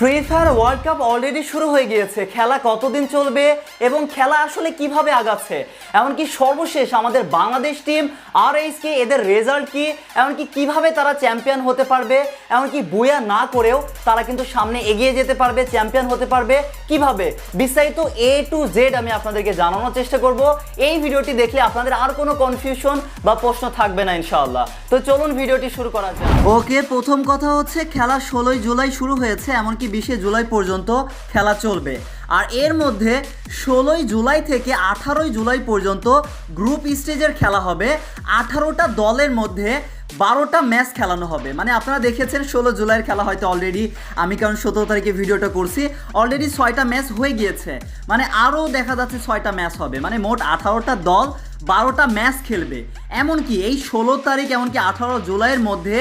Free Fire World Cup already শুরু হয়ে গিয়েছে। খেলা কতদিন চলবে এবং খেলা আসলে কীভাবে আগাচ্ছে? এমনকি সর্বশেষ আমাদের বাংলাদেশ টিম আর কে এদের রেজাল্ট কি? এমনকি কীভাবে তারা চ্যাম্পিয়ন হতে পারবে? এমনকি বুয়া না করেও তারা কিন্তু সামনে এগিয়ে যেতে পারবে চ্যাম্পিয়ন হতে পারবে। কীভাবে? বিস্তারিত এ টু জেড আমি আপনাদেরকে জানানোর চেষ্টা করব। এই ভিডিওটি দেখলে আপনাদের আর কোনো কনফিউশন বা প্রশ্ন থাকবে না ইনশাআল্লাহ। তো চলুন ভিডিওটি শুরু করা যাক। ওকে, প্রথম কথা হচ্ছে, খেলা ষোলোই জুলাই শুরু হয়েছে, এমনকি বিশে জুলাই পর্যন্ত খেলা চলবে। আর এর মধ্যে ষোলোই জুলাই থেকে আঠারোই জুলাই পর্যন্ত গ্রুপ স্টেজের খেলা হবে। আঠারোটা দলের মধ্যে বারোটা ম্যাচ খেলানো হবে। মানে আপনারা দেখেছেন ষোলো জুলাইয়ের খেলা হয়তো অলরেডি আমি কারণ সতেরো তারিখে ভিডিওটা করছি। অলরেডি ছয়টা ম্যাচ হয়ে গিয়েছে। মানে আরও দেখা যাচ্ছে ছয়টা ম্যাচ হবে। মানে মোট আঠারোটা দল বারোটা ম্যাচ খেলবে। এমনকি এই ষোলো তারিখ এমনকি আঠারো জুলাইয়ের মধ্যে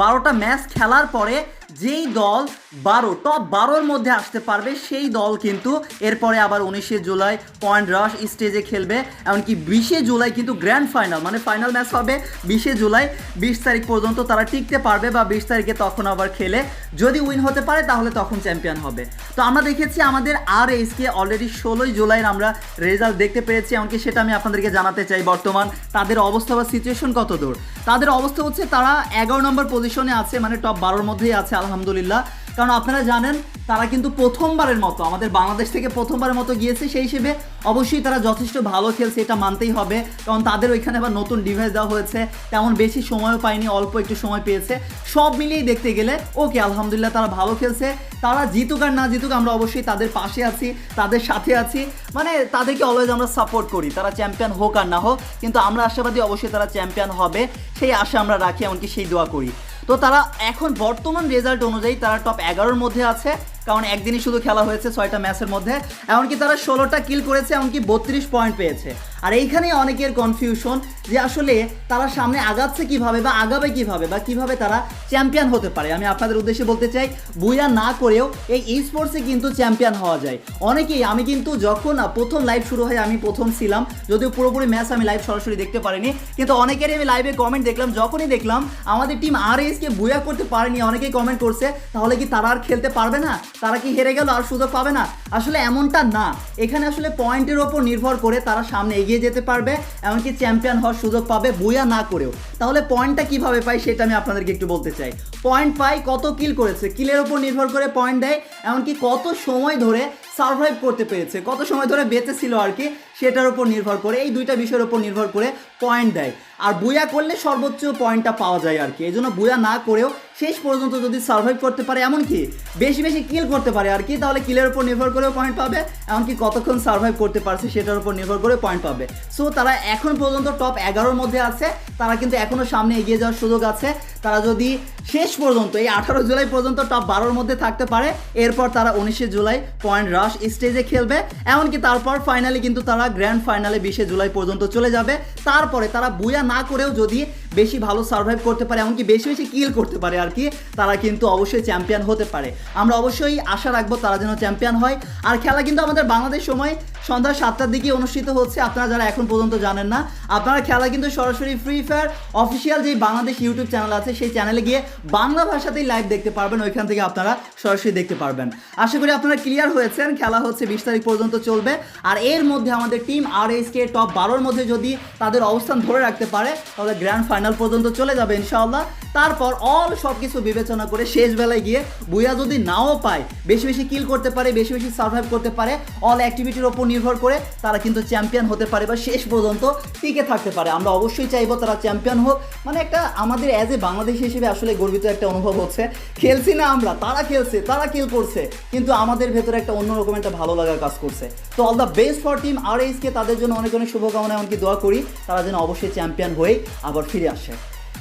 বারোটা ম্যাচ খেলার পরে যেই দল বারো টপ বারোর মধ্যে আসতে পারবে, সেই দল কিন্তু এরপরে আবার উনিশে জুলাই পয়েন্ট রাশ স্টেজে খেলবে। এমনকি বিশে জুলাই কিন্তু গ্র্যান্ড ফাইনাল মানে ফাইনাল ম্যাচ হবে বিশে জুলাই। বিশ তারিখ পর্যন্ত তারা টিকতে পারবে বা বিশ তারিখে তখন আবার খেলে। যদি উইন হতে পারে, তাহলে তখন চ্যাম্পিয়ন হবে। তো আমরা দেখেছি আমাদের আর এইচকে অলরেডি ষোলোই জুলাইয়ের আমরা রেজাল্ট দেখতে পেরেছি এমনকি সেটা আমি আপনাদেরকে জানাতে চাই বর্তমান। তাদের অবস্থা বা সিচুয়েশন কত দূর তাদের অবস্থা হচ্ছে তারা এগারো নম্বর পজিশনে আছে মানে টপ বারোর মধ্যেই আছে আলহামদুলিল্লাহ। কারণ আপনারা জানেন, তারা কিন্তু প্রথমবারের মতো, আমাদের বাংলাদেশ থেকে প্রথমবারের মতো গিয়েছে, সেই হিসেবে অবশ্যই তারা যথেষ্ট ভালো খেলছে, এটা মানতেই হবে। কারণ তাদের ওইখানে আবার নতুন ডিভাইস দেওয়া হয়েছে, তেমন বেশি সময়ও পায়নি, অল্প একটু সময় পেয়েছে। সব মিলিয়েই দেখতে গেলে, ওকে, আলহামদুলিল্লাহ তারা ভালো খেলছে। তারা জিতুক আর না জিতুক, আমরা অবশ্যই তাদের পাশে আছি, তাদের সাথে আছি। মানে তাদেরকে অলওয়েজ আমরা সাপোর্ট করি, তারা চ্যাম্পিয়ন হোক আর না হোক, কিন্তু আমরা আশাবাদী অবশ্যই তারা চ্যাম্পিয়ন হবে। সেই আশা আমরা রাখি, এমনকি সেই দোয়া করি। তো তারা এখন বর্তমান রেজাল্ট অনুযায়ী তারা টপ এগারোর মধ্যে আছে, কারণ একদিনই শুধু খেলা হয়েছে ছয়টা ম্যাচের মধ্যে। এমনকি তারা ষোলোটা কিল করেছে, এমনকি বত্রিশ পয়েন্ট পেয়েছে। আর এইখানেই অনেকের কনফিউশন যে আসলে তারা সামনে আগাচ্ছে কীভাবে বা আগাবে কীভাবে বা কীভাবে তারা চ্যাম্পিয়ন হতে পারে। আমি আপনাদের উদ্দেশ্যে বলতে চাই, বুয়া না করেও এই স্পোর্টসে কিন্তু চ্যাম্পিয়ন হওয়া যায়। অনেকেই, আমি কিন্তু যখন প্রথম লাইভ শুরু হয়, আমি প্রথম ছিলাম, যদিও পুরোপুরি ম্যাচ আমি লাইভ সরাসরি দেখতে পারিনি, কিন্তু অনেকেরই আমি লাইভে কমেন্ট দেখলাম, যখনই দেখলাম আমাদের টিম আর এসকে বুয়া করতে পারেনি, অনেকেই কমেন্ট করছে, তাহলে কি তারা আর খেলতে পারবে না? তারা কি হেরে গেল আর সুযোগ পাবে না? আসলে এমনটা না। এখানে আসলে পয়েন্টের ওপর নির্ভর করে তারা সামনে এগিয়ে যেতে পারবে, এমনকি চ্যাম্পিয়ন হওয়ার সুযোগ পাবে বুয়া না করেও। তাহলে পয়েন্টটা কীভাবে পাই সেটা আমি আপনাদেরকে একটু বলতে চাই। পয়েন্ট পাই কত কিল করেছে? কিলের ওপর নির্ভর করে পয়েন্ট দেয়, এমনকি কত সময় ধরে সার্ভাইভ করতে পেরেছে, কত সময় ধরে বেঁচে ছিল আর কি, সেটার উপর নির্ভর করে, এই দুইটা বিষয়ের উপর নির্ভর করে পয়েন্ট দেয়। আর বুয়া করলে সর্বোচ্চ পয়েন্টটা পাওয়া যায় আর কি। এই জন্য বুয়া না করেও শেষ পর্যন্ত যদি সার্ভাইভ করতে পারে, এমনকি বেশি বেশি কিল করতে পারে আর কি, তাহলে কিলের উপর নির্ভর করেও পয়েন্ট পাবে, এমনকি কতক্ষণ সার্ভাইভ করতে পারছে সেটার উপর নির্ভর করে পয়েন্ট পাবে। সো তারা এখন পর্যন্ত টপ এগারোর মধ্যে আছে, তারা কিন্তু এখনও সামনে এগিয়ে যাওয়ার সুযোগ আছে। তারা যদি শেষ পর্যন্ত, এই আঠারো জুলাই পর্যন্ত টপ বারোর মধ্যে থাকতে পারে, এরপর তারা উনিশে জুলাই পয়েন্ট রাশ স্টেজে খেলবে, এমনকি তারপর ফাইনালি কিন্তু তারা গ্র্যান্ড ফাইনালে বিশে জুলাই পর্যন্ত চলে যাবে। তারপরে তারা বুয়া না করেও যদি বেশি ভালো সার্ভাইভ করতে পারে, এমনকি বেশি বেশি কিল করতে পারে আর কি, তারা কিন্তু অবশ্যই চ্যাম্পিয়ন হতে পারে। আমরা অবশ্যই আশা রাখব তারা যেন চ্যাম্পিয়ন হয়। আর খেলা কিন্তু আমাদের বাংলাদেশ সময় সন্ধ্যা সাতটার দিকে অনুষ্ঠিত হচ্ছে, আপনারা যারা এখন পর্যন্ত জানেন না, আপনারা খেলা কিন্তু সরাসরি ফ্রি ফায়ার অফিসিয়াল যেই বাংলাদেশ ইউটিউব চ্যানেল আছে, সেই চ্যানেলে গিয়ে বাংলা ভাষাতেই লাইভ দেখতে পারবেন, ওইখান থেকে আপনারা সরাসরি দেখতে পারবেন। আশা করি আপনারা ক্লিয়ার হয়েছেন, খেলা হচ্ছে বিশ তারিখ পর্যন্ত চলবে। আর এর মধ্যে আমাদের টিম আর কে টপ বারোর মধ্যে যদি তাদের অবস্থান ধরে রাখতে পারে, তাহলে গ্র্যান্ড ফাইনাল পর্যন্ত চলে যাবে ইনশাআল্লাহ। তারপর অল সব কিছু বিবেচনা করে শেষ বেলায় গিয়ে বুয়া যদি নাও পায়, বেশি বেশি কিল করতে পারে, বেশি বেশি সার্ভাইভ করতে পারে অল অ্যাক্টিভিটির ওপর নির্ভর করে তারা কিন্তু চ্যাম্পিয়ন হতে পারে বা শেষ পর্যন্ত টিকে থাকতে পারে। আমরা অবশ্যই চাইব তারা চ্যাম্পিয়ন হোক। মানে একটা আমাদের অ্যাজ এ বাংলাদেশ হিসেবে আসলে গর্বিত একটা অনুভব হচ্ছে। খেলছি না আমরা, তারা খেলছে, তারা কিল করছে, কিন্তু আমাদের ভেতরে একটা অন্যরকম একটা ভালো লাগার কাজ করছে। তো all the best for team R HK তাদের জন্য অনেক অনেক শুভকামনা, এমনকি দোয়া করি তারা যেন অবশ্যই চ্যাম্পিয়ন হয়ে আবার ফিরে আসে।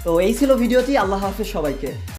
তো এই ছিল ভিডিওটি আল্লাহ হাফেজ সবাইকে।